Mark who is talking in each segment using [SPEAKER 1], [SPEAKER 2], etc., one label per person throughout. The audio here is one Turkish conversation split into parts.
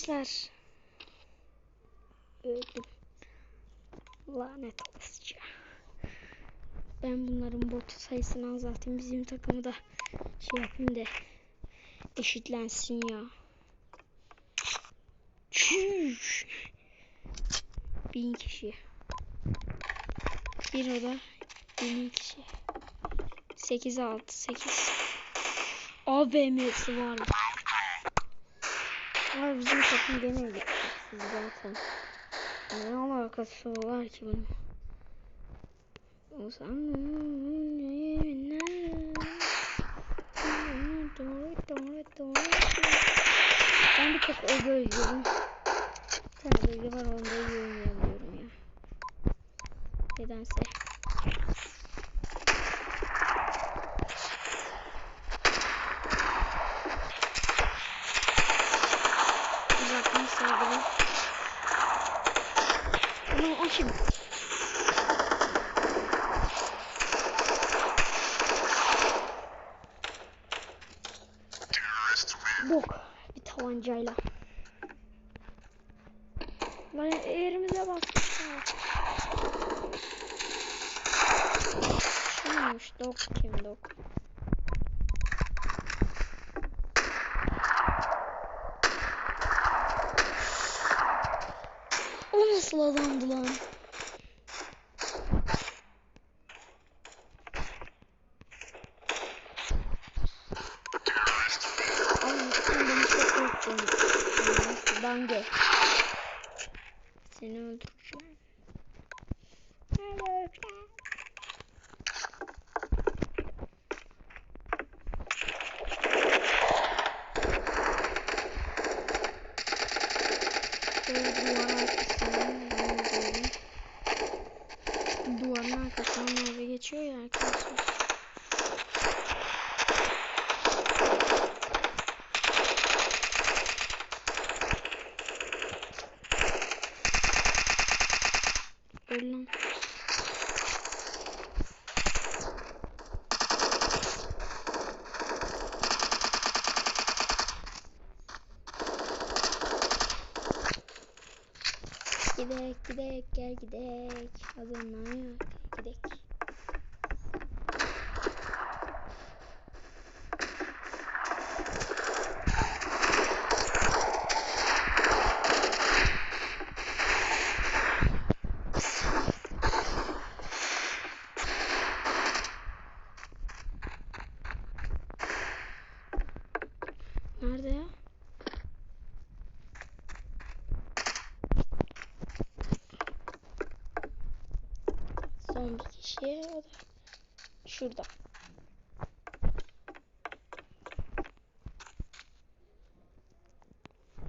[SPEAKER 1] arkadaşlar. Öldüm. Lanet olasıca. Ben bunların bot sayısını azaltayım. Bizim takımı da şey yapayım da eşitlensin ya. Çüş. Bin kişi. Bir oda bin kişi. 8 6 8 AVM'si var. Var bizim takım gene yetersiz zaten. Ne alakası var ki bunun? Ben bir tek o bölgeyim. Bir tane bölge var onda iyi oynayamıyorum ya. Nedense. Bunu kim? Bok. Bir tabancayla. Lan yerimize bastık. Şuymuş dok kim dok? O adamdı lan? Abi sen beni çok korktun. Dange. Seni öldüreceğim. Öldüreceğim. Şöyle duvar arkasından yürüyorum. Duvarın arkasından mavi geçiyor ya arkadaşlar. Öl lan. Gidek gidek gel gidek. Adamlar yok. Gidek. Nerede ya? Son bir kişi. O da şurada.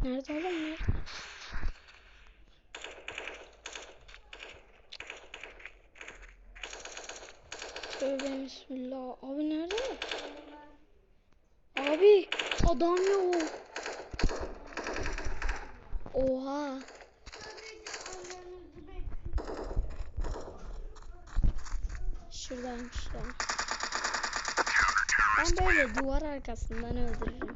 [SPEAKER 1] Nerede oğlum nerede? Tövbe bismillah. Abi nerede? Abi adam. Oha. Ya. Ben böyle duvar arkasından öldürürüm.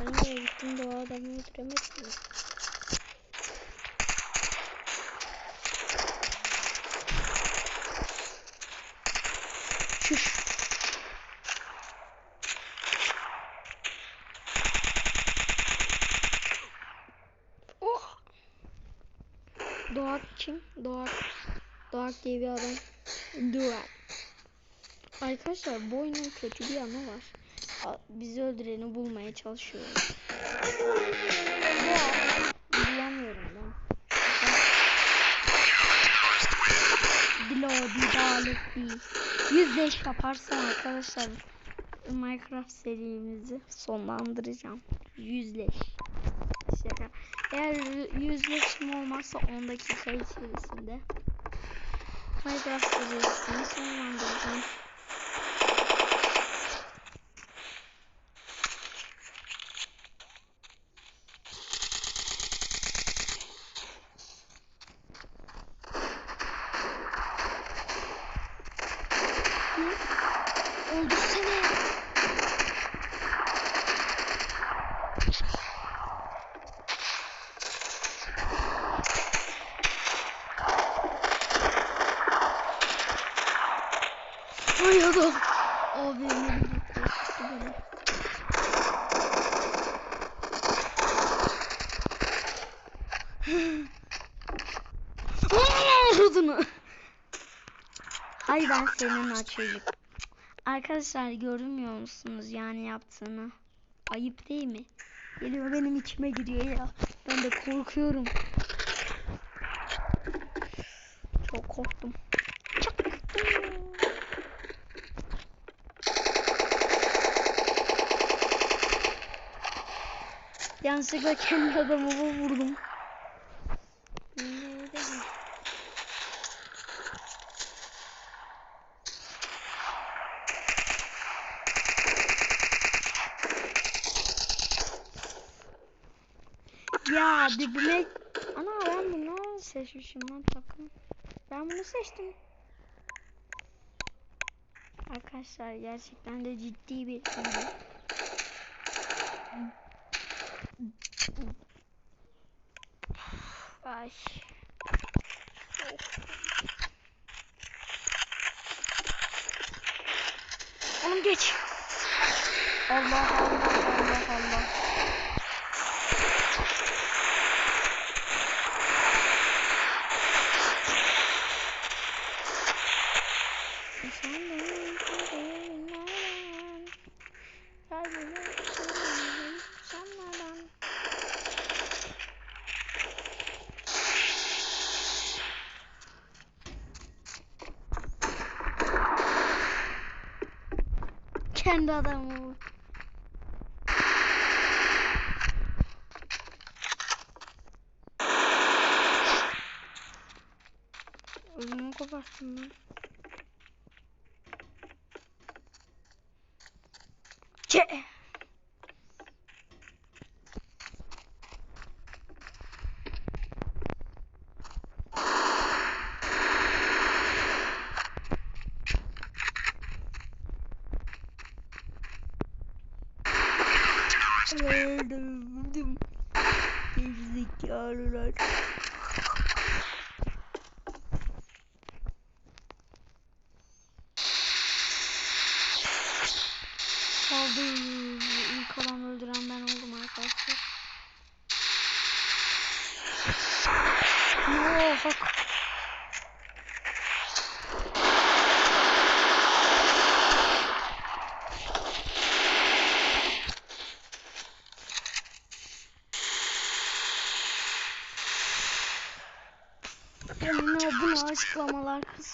[SPEAKER 1] Ben de gittim o adamı öldüremedim. Çüş. Oh. Doğak kim? Doğak. Doğak diye bir adam. Doğak. Arkadaşlar bu oyunun kötü bir yanı var. Bizi öldüreni bulmaya çalışıyoruz. Bulamıyorum ben. Dilo, Didalık, Yüzleş yaparsam arkadaşlar Minecraft serimizi sonlandıracağım. Yüzleş. Şaka. Eğer yüzleşme olmazsa 10 dakika içerisinde Minecraft serisini sonlandıracağım. Oldu. Abi elim gitti. Tuttu beni. Ağzını. Hay ben senin çocuk. Arkadaşlar görmüyor musunuz yani yaptığını? Ayıp değil mi? Geliyor benim içime giriyor ya. Ben de korkuyorum. Çok korktum. Yanlışlıkla kendi adamımı vurdum. Ya dibime... Ana ben bunu seçmişim lan takım. Ben bunu seçtim. Arkadaşlar gerçekten de ciddi bir. Ay. Oğlum geç. Allah Allah Allah Allah. Kendi adamı vur. Ödümü koparttım ben. Çe.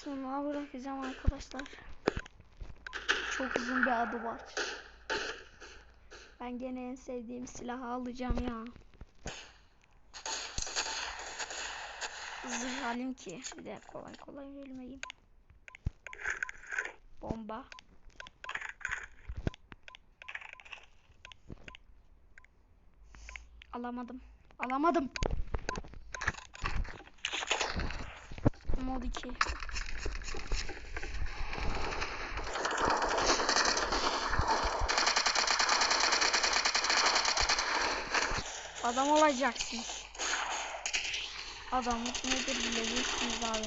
[SPEAKER 1] Kısmına bırakacağım arkadaşlar. Çok uzun bir adı var. Ben gene en sevdiğim silahı alacağım ya. Zırh alayım ki bir de kolay kolay ölmeyeyim. Bomba. Alamadım. Alamadım. Mod 2. Adam olacaksın. Adamlık nedir bileceksiniz. Abi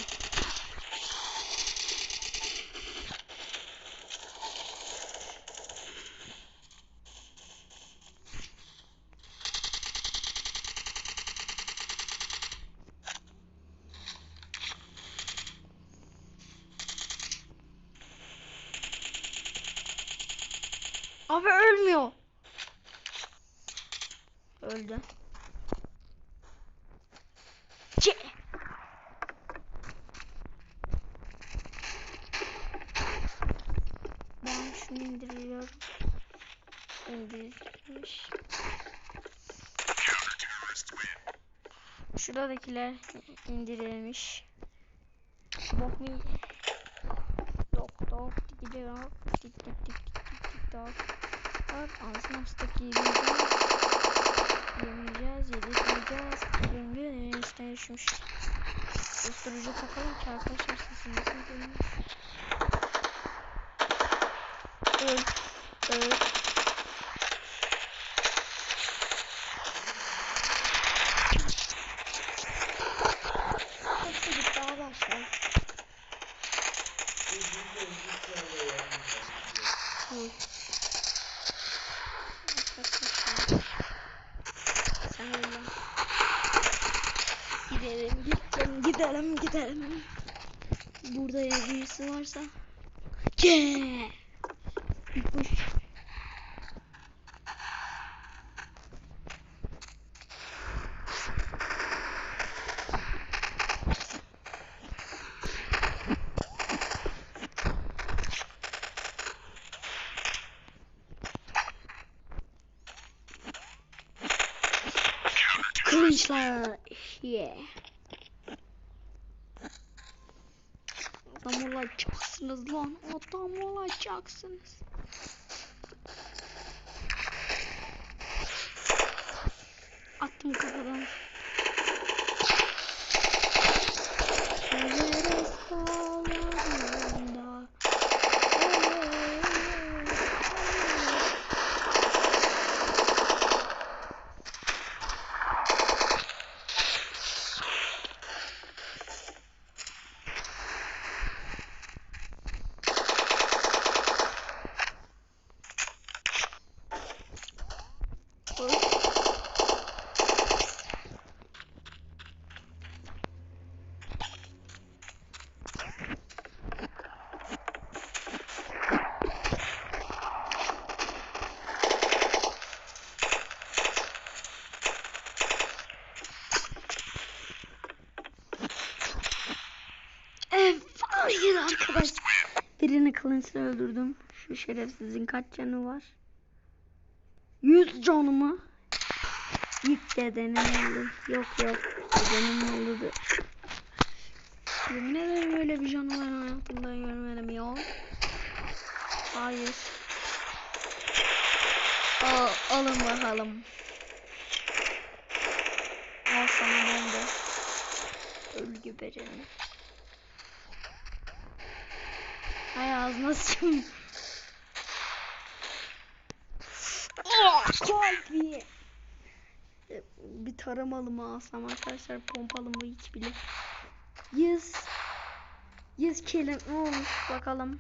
[SPEAKER 1] Şuradakiler indirilmiş. Bok mi? Dok dok gidiyor. Tik tik tik tik tik dok. Bak anasını fıstık yiyeceğiz. Yemeyeceğiz, yedirtmeyeceğiz. Gün enişte düşmüş. Susturucu takalım ki arkadaşlar sesimizi duyun. Öl. Öl. Hepsi gitti arkadaşlar. gidelim gidelim. Burada ya birisi varsa. Yeah. Koş. Kılıçlar. Yeah. Adam olacaksınız lan. Adam olacaksınız. Evet, hayır arkadaş. Birini kılıçla öldürdüm. Şu şerefsizin kaç canı var? 100 canı mı? İlk dedenin oldu. Yok yok. Dedenin oldu. Yemin ederim öyle bir ben hayatımda görmedim ya. Hayır. Al, alın bakalım. Al sana bomba. Öl geberini. Hay ağzına sıçayım. Kalbi. Bir taramalı mı alsam arkadaşlar pompalı mı hiç bile. 100 100 kill ne olmuş bakalım.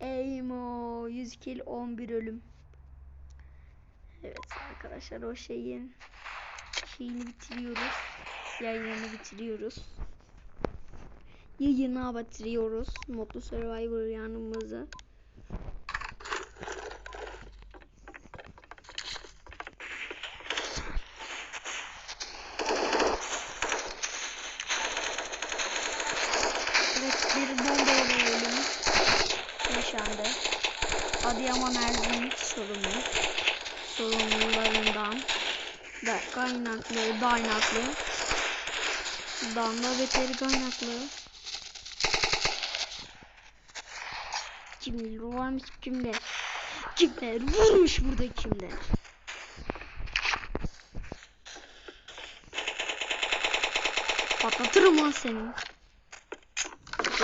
[SPEAKER 1] Eymo 100 kill 11 ölüm. Evet arkadaşlar o şeyin şeyini bitiriyoruz. Yayını bitiriyoruz. Yayını bitiriyoruz. Mutlu Survivor yanımızı. Evet bir bomba ölümü yaşandı. Adıyaman Erzincan sorumlu sorumlularından da kaynaklı kaynaklı Danla beteri kaynaklı. Kimler varmış kimler Kimler vurmuş burada kimler Patlatırım lan seni C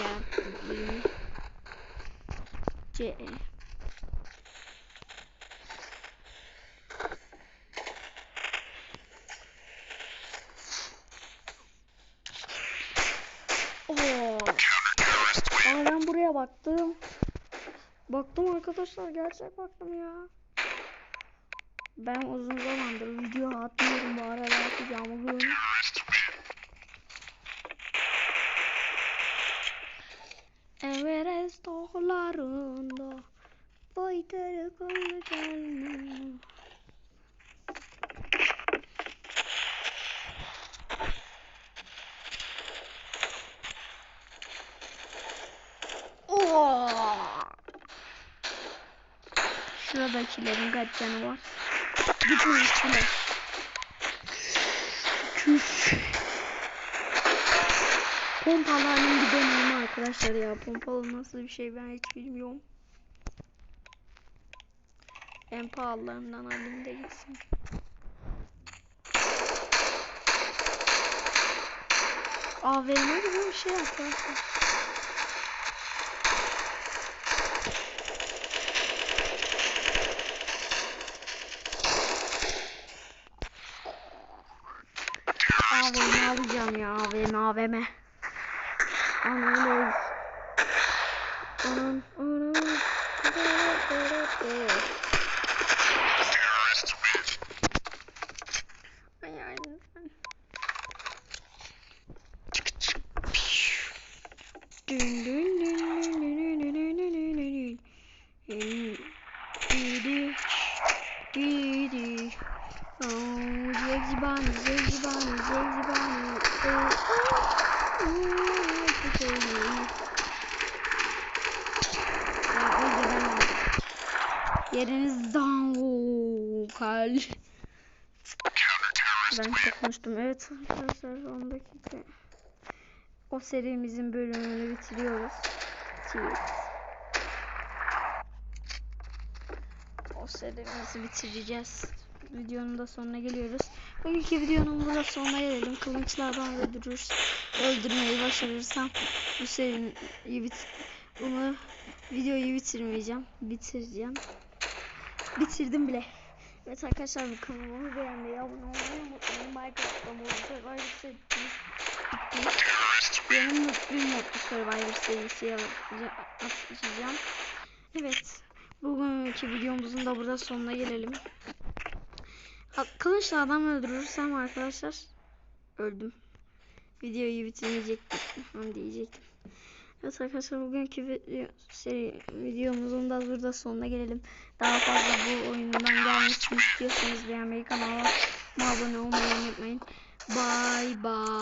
[SPEAKER 1] Oo. Ama ben buraya baktım. Baktım arkadaşlar gerçek baktım ya. Ben uzun zamandır video atmıyorum bu arada atacağım. Kanlı gelme Oo! Şuradakilerin kaç canı var? Gitme üstüne. Küf. Pompalarının bir deneyimi arkadaşlar ya. Pompalı nasıl bir şey ben hiç bilmiyorum. En pahalılarından alayım da gitsin. AVM gibi bir şey arkadaşlar. AVM alacağım ya AVM AVM. on Ben çok konuştum. Evet arkadaşlar 10 dakika. O serimizin bölümünü bitiriyoruz. O serimizi bitireceğiz. Videonun da sonuna geliyoruz. Bugünkü videonun burada sonuna gelelim. Kılıçlardan öldürür, öldürmeyi başarırsam bu seriyi bit bunu videoyu bitirmeyeceğim. Bitireceğim. Bitirdim bile. Evet arkadaşlar kanalımı beğenmeyi, abone olmayı unutmayın. Minecraft'ta modlu Survivor serisi bitti. Yeni mutlu modlu Survivor serisi açacağım. Evet. Bugünkü videomuzun da burada sonuna gelelim. Kılıçla adam öldürürsem arkadaşlar öldüm. Videoyu bitirmeyecektim. Diyecektim. Evet arkadaşlar bugünkü video, seri, videomuzun da burada sonuna gelelim. Daha fazla bu oyundan gelmesini istiyorsanız beğenmeyi kanala abone olmayı unutmayın. Bye bye.